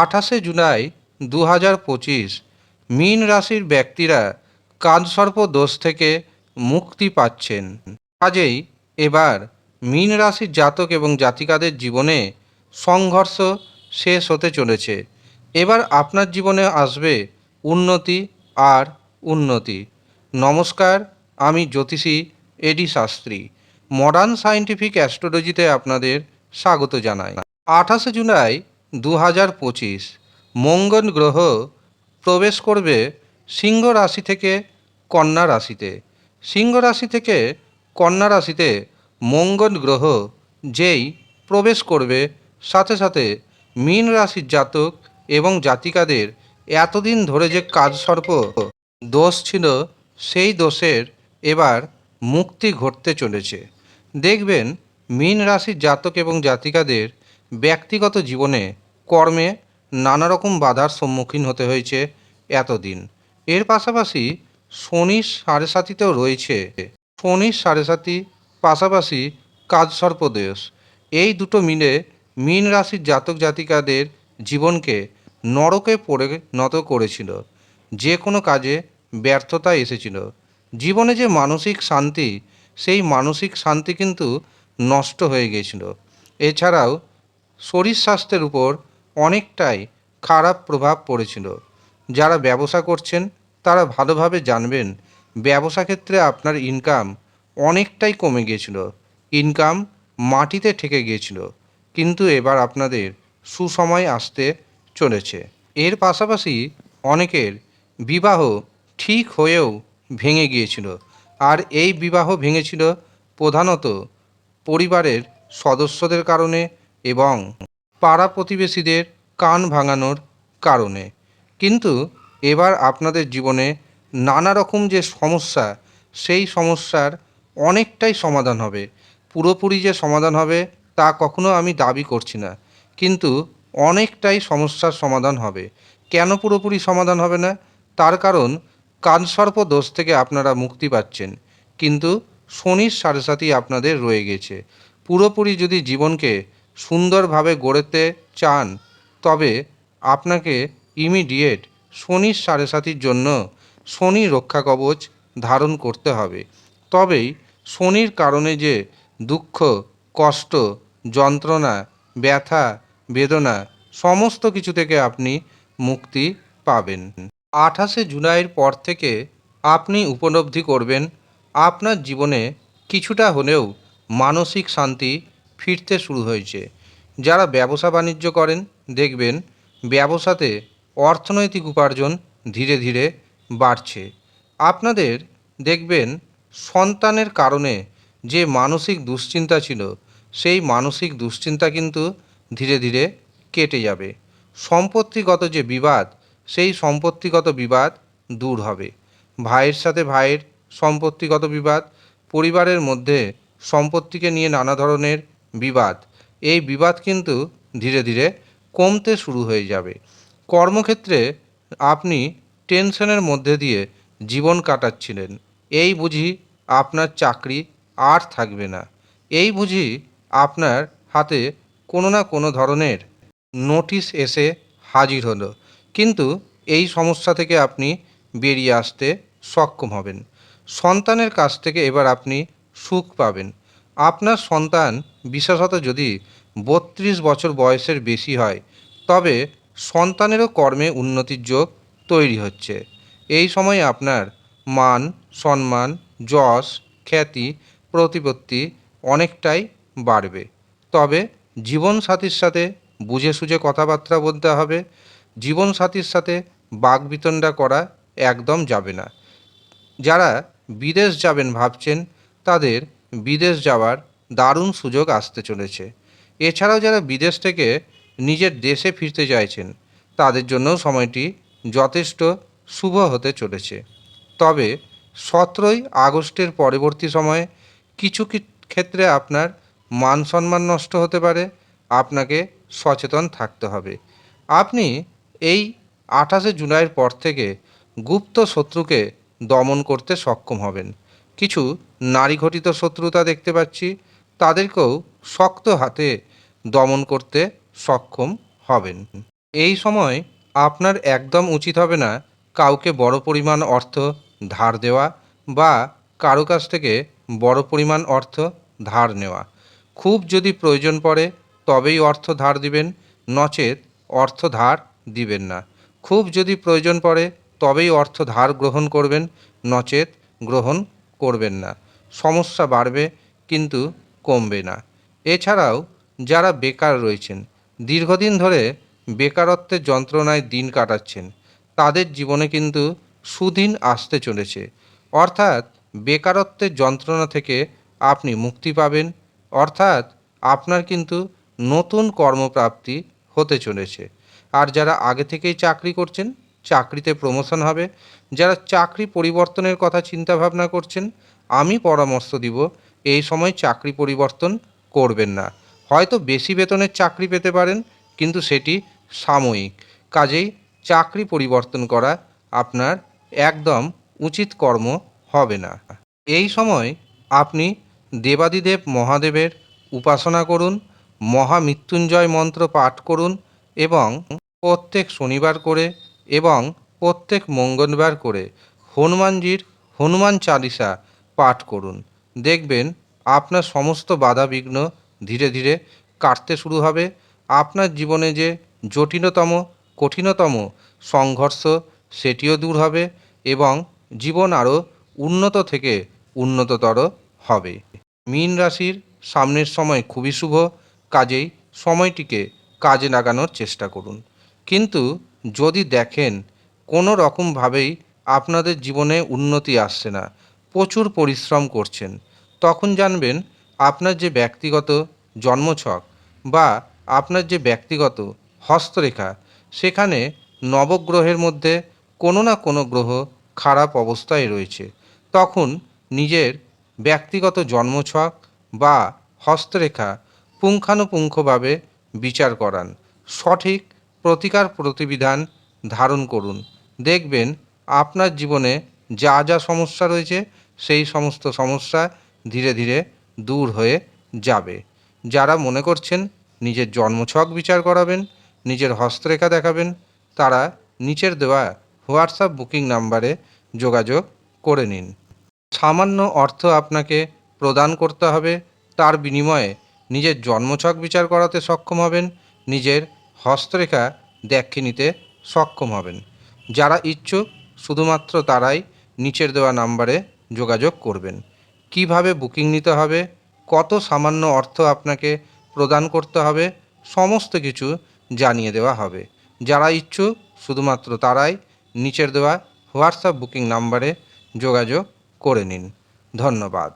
আঠাশে জুলাই দু হাজার পঁচিশ, মীন রাশির ব্যক্তিরা কাজসর্প দোষ থেকে মুক্তি পাচ্ছেন। কাজেই এবার মীন রাশির জাতক এবং জাতিকাদের জীবনে সংঘর্ষ শেষ হতে চলেছে। এবার আপনার জীবনে আসবে উন্নতি আর উন্নতি। নমস্কার, আমি জ্যোতিষী A D Shastri. Modern scientific অ্যাস্ট্রোলজিতে আপনাদের স্বাগত জানাই। আঠাশে জুলাই দু হাজার পঁচিশ মঙ্গল গ্রহ প্রবেশ করবে সিংহ রাশি থেকে কন্যা রাশিতে। সিংহ রাশি থেকে কন্যা রাশিতে মঙ্গল গ্রহ, যেই প্রবেশ করবে, সাথে সাথে মীন রাশির জাতক এবং জাতিকাদের এতদিন ধরে যে কাজসর্প দোষ ছিল, সেই দোষের এবার মুক্তি ঘটতে চলেছে। দেখবেন, মীন রাশির জাতক এবং জাতিকাদের ব্যক্তিগত জীবনে কর্মে নানা রকম বাধার সম্মুখীন হতে হয়েছে এতদিন। এর পাশাপাশি শনির সাড়ে সাতিতেও রয়েছে। শনির সাড়ে সাতি পাশাপাশি কাজ সর্পদেশ এই দুটো মিলে মীন রাশির জাতক জাতিকাদের জীবনকে নরকে পরিণত করেছিল। যে কোনো কাজে ব্যর্থতা এসেছিল। জীবনে যে মানসিক শান্তি, সেই মানসিক শান্তি কিন্তু নষ্ট হয়ে গিয়েছিল। এছাড়াও শরীর স্বাস্থ্যের উপর অনেকটাই খারাপ প্রভাব পড়েছিল। যারা ব্যবসা করছেন, তারা ভালোভাবে জানবেন, ব্যবসা ক্ষেত্রে আপনার ইনকাম অনেকটাই কমে গিয়েছিল। ইনকাম মাটিতে ঠেকে গিয়েছিল, কিন্তু এবার আপনাদের সুসময় আসতে চলেছে। এর পাশাপাশি অনেকের বিবাহ ঠিক হয়েও ভেঙে গিয়েছিল, আর এই বিবাহ ভেঙেছিল প্রধানত পরিবারের সদস্যদের কারণে এবং পাড়া প্রতিবেশীদের কান ভাঙানোর কারণে। কিন্তু এবার আপনাদের জীবনে নানা রকম যে সমস্যা, সেই সমস্যার অনেকটাই সমাধান হবে। পুরোপুরি যে সমাধান হবে, তা কখনো আমি দাবি করছি না। কিন্তু অনেকটাই সমস্যার সমাধান হবে। কেন পুরোপুরি সমাধান হবে না? তার কারণ কানসর্প দোষ থেকে আপনারা মুক্তি পাচ্ছেন। কিন্তু শনির সাড়ে সাথী আপনাদের রয়ে গেছে। পুরোপুরি যদি জীবনকে সুন্দরভাবে গড়েতে চান, তবে আপনাকে ইমিডিয়েট শনির সাড়ে সাতির জন্য শনি রক্ষা কবচ ধারণ করতে হবে। তবেই শনির কারণে যে দুঃখ, কষ্ট, যন্ত্রণা, ব্যথা, বেদনা সমস্ত কিছু থেকে আপনি মুক্তি পাবেন। আঠাশে জুলাইয়ের পর থেকে আপনি উপলব্ধি করবেন, আপনার জীবনে কিছুটা হলেও মানসিক শান্তি ফিরতে শুরু হয়েছে। যারা ব্যবসা বাণিজ্য করেন, দেখবেন ব্যবসাতে অর্থনৈতিক উপার্জন ধীরে ধীরে বাড়ছে। আপনাদের দেখবেন সন্তানের কারণে যে মানসিক দুশ্চিন্তা ছিল, সেই মানসিক দুশ্চিন্তা কিন্তু ধীরে ধীরে কেটে যাবে। সম্পত্তিগত যে বিবাদ, সেই সম্পত্তিগত বিবাদ দূর হবে। ভাইয়ের সাথে ভাইয়ের সম্পত্তিগত বিবাদ, পরিবারের মধ্যে সম্পত্তিকে নিয়ে নানা ধরনের বিবাদ। এই বিবাদ কিন্তু ধীরে ধীরে কমতে শুরু হয়ে যাবে। কর্মক্ষেত্রে আপনি টেনশনের মধ্যে দিয়ে জীবন কাটাচ্ছিলেন। এই বুঝি আপনার চাকরি আর থাকবে না। এই বুঝি আপনার হাতে কোনো না কোনো ধরনের নোটিশ এসে হাজির হলো। কিন্তু এই সমস্যা থেকে আপনি বেরিয়ে আসতে সক্ষম হবেন। সন্তানের কাছ থেকে এবার আপনি সুখ পাবেন। আপনার সন্তান বিশেষত যদি বত্রিশ বছর বয়সের বেশি হয়, তবে সন্তানেরও কর্মে উন্নতির যোগ তৈরি হচ্ছে। এই সময় আপনার মান, সম্মান, যশ, খ্যাতি, প্রতিপত্তি অনেকটাই বাড়বে। তবে জীবনসাথীর সাথে বুঝে সুঝে কথাবার্তা বলতে হবে, জীবনসাথীর সাথে বাগবিতণ্ডা করা একদম যাবে না। যারা বিদেশ যাবেন ভাবছেন, তাদের বিদেশ যাওয়ার দারুণ সুযোগ আসতে চলেছে। এছাড়াও যারা বিদেশ থেকে নিজের দেশে ফিরতে চাইছেন, তাদের জন্যও সময়টি যথেষ্ট শুভ হতে চলেছে। তবে সতেরোই আগস্টের পরবর্তী সময়ে কিছু ক্ষেত্রে আপনার মান সম্মান নষ্ট হতে পারে, আপনাকে সচেতন থাকতে হবে। আপনি এই আঠাশে জুলাইয়ের পর থেকে গুপ্ত শত্রুকে দমন করতে সক্ষম হবেন। কিছু নারী ঘটিত শত্রুতা দেখতে পাচ্ছি তাদেরকেও শক্ত হাতে দমন করতে সক্ষম হবেন। এই সময় আপনার একদম উচিত হবে না কাউকে বড় পরিমাণ অর্থ ধার দেওয়া বা কারও কাছ থেকে বড় পরিমাণ অর্থ ধার নেওয়া। খুব যদি প্রয়োজন পড়ে তবেই অর্থ ধার দিবেন, নচেত অর্থ ধার দিবেন না। খুব যদি প্রয়োজন পড়ে তবেই অর্থ ধার গ্রহণ করবেন, নচেত গ্রহণ করবেন না। সমস্যা বাড়বে, কিন্তু কমবে না। এছাড়াও, যারা বেকার রয়েছেন, দীর্ঘদিন ধরে বেকারত্বের যন্ত্রণায় দিন কাটাচ্ছেন, তাদের জীবনে কিন্তু সুদিন আসতে চলেছে। অর্থাৎ, বেকারত্বের যন্ত্রণা থেকে আপনি মুক্তি পাবেন, অর্থাৎ আপনার কিন্তু নতুন কর্মপ্রাপ্তি হতে চলেছে। আর যারা আগে থেকেই চাকরি করছেন, চাকরিতে প্রমোশন হবে, যারা চাকরি পরিবর্তনের কথা চিন্তা ভাবনা করছেন, আমি পরামর্শ দিব এই সময় চাকরি পরিবর্তন করবেন না। হয়তো বেশি বেতনের চাকরি পেতে পারেন, কিন্তু সেটি সাময়িক। কাজেই চাকরি পরিবর্তন করা আপনার একদম উচিত কর্ম হবে না। এই সময় আপনি দেবাদিদেব মহাদেবের উপাসনা করুন, মহামৃত্যুঞ্জয় মন্ত্র পাঠ করুন এবং প্রত্যেক শনিবার করে এবং প্রত্যেক মঙ্গলবার করে হনুমানজির হনুমান চালিসা পাঠ করুন। দেখবেন আপনার সমস্ত বাধা বিঘ্ন ধীরে ধীরে কাটতে শুরু হবে। আপনার জীবনে যে জটিলতম, কঠিনতম সংঘর্ষ, সেটিও দূর হবে এবং জীবন আরও উন্নত থেকে উন্নততর হবে। মীন রাশির সামনের সময় খুবই শুভ, কাজেই সময়টিকে কাজে লাগানোর চেষ্টা করুন। কিন্তু যদি দেখেন কোনো রকমভাবেই আপনাদের জীবনে উন্নতি আসছে না প্রচুর পরিশ্রম করছেন। তখন জানবেন আপনার যে ব্যক্তিগত জন্মছক বা আপনার যে ব্যক্তিগত হস্তরেখা, সেখানে নবগ্রহের মধ্যে কোনো না কোনো গ্রহ খারাপ অবস্থায় রয়েছে। তখন নিজের ব্যক্তিগত জন্মছক বা হস্তরেখা পুঙ্খানুপুঙ্খভাবে বিচার করান। সঠিক প্রতিকার প্রতিবিধান ধারণ করুন। দেখবেন আপনার জীবনে যা যা সমস্যা রয়েছে সেই সমস্ত সমস্যা ধীরে ধীরে দূর হয়ে যাবে। যারা মনে করছেন নিজের জন্মছক বিচার করাবেন, নিজের হস্তরেখা দেখাবেন, তারা নিচের দেওয়া হোয়াটসঅ্যাপ বুকিং নাম্বারে যোগাযোগ করে নিন। সামান্য অর্থ আপনাকে প্রদান করতে হবে, তার বিনিময়ে নিজের জন্মছক বিচার করাতে সক্ষম হবেন, নিজের হস্তরেখা দেখিয়ে নিতে সক্ষম হবেন। যারা ইচ্ছুক, শুধুমাত্র তারাই নিচের দেওয়া নাম্বারে যোগাযোগ করবেন। কীভাবে বুকিং নিতে হবে? কত সামান্য অর্থ আপনাকে প্রদান করতে হবে? সমস্ত কিছু জানিয়ে দেওয়া হবে। যারা ইচ্ছুক, শুধুমাত্র তারাই নিচের দেওয়া হোয়াটসঅ্যাপ বুকিং নাম্বারে যোগাযোগ করে নিন। ধন্যবাদ।